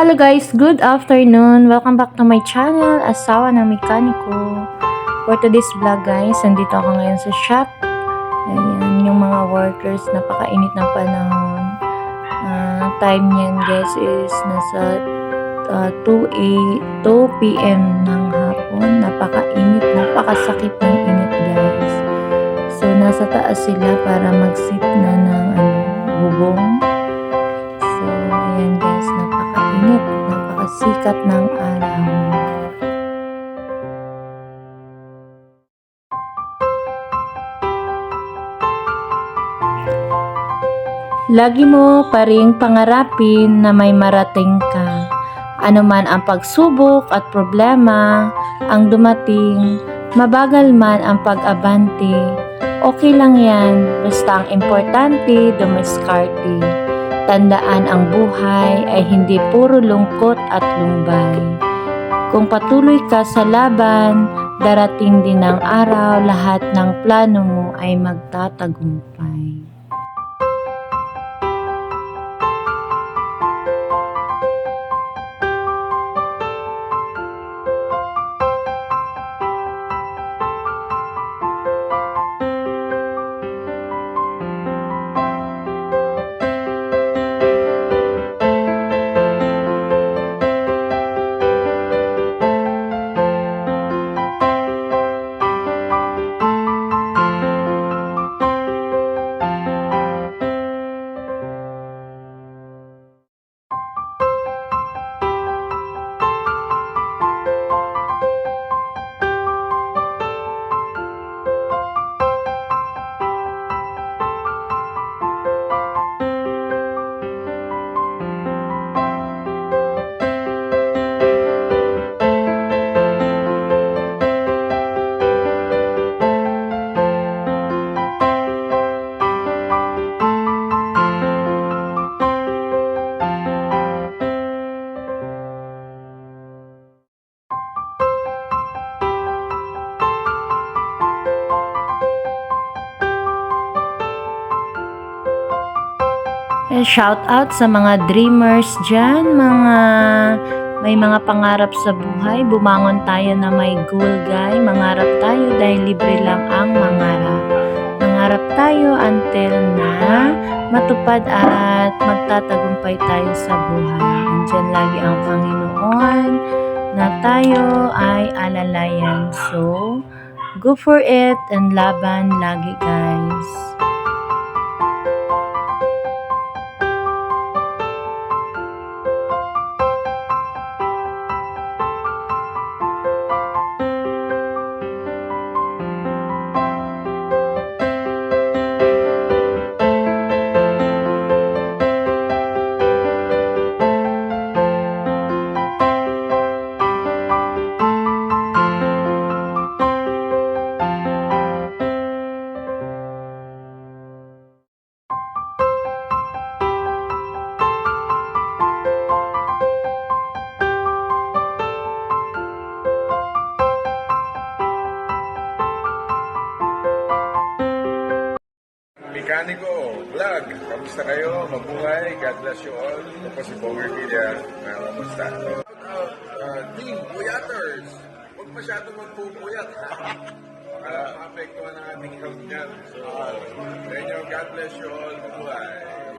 Hello guys, good afternoon. Welcome back to my channel, Asawa ng Mekaniko. For today's vlog guys, nandito ako ngayon sa shop. Ayan, yung mga workers, napakainit ng panahon. Ah, time niyan guys is nasa ah, 2, a, 2 p.m. ng hapon. Napakainit, napakasakit ng init guys. So, nasa taas sila para mag-sit na ng ano, bubong. Napakasikat ng araw. Lagi mo pa ring pangarapin na may marating ka. Ano man ang pagsubok at problema ang dumating, mabagal man ang pag-abante, okay lang yan, basta ang importante, dumiskarte. Tandaan ang buhay ay hindi puro lungkot at lumbay. Kung patuloy ka sa laban, darating din ang araw, lahat ng plano mo ay magtatagumpay. Eh, shout out sa mga dreamers dyan, mga may mga pangarap sa buhay. Bumangon tayo na may goal, guy. Mangarap tayo dahil libre lang ang mangarap. Mangarap tayo until na matupad at magtatagumpay tayo sa buhay. Andyan lagi ang Panginoon na tayo ay alalayan. So, go for it and laban lagi, guys. Mekaniko, vlog. Kamusta kayo? Mabuhay. God bless you all. Po si Bonger Villa. Uh, kamusta? Uh, team Puyaters. Huwag masyadong magpupuyat. Para maapektuhan ang ating health niyan. So, sa inyo, God bless you all. Mabuhay.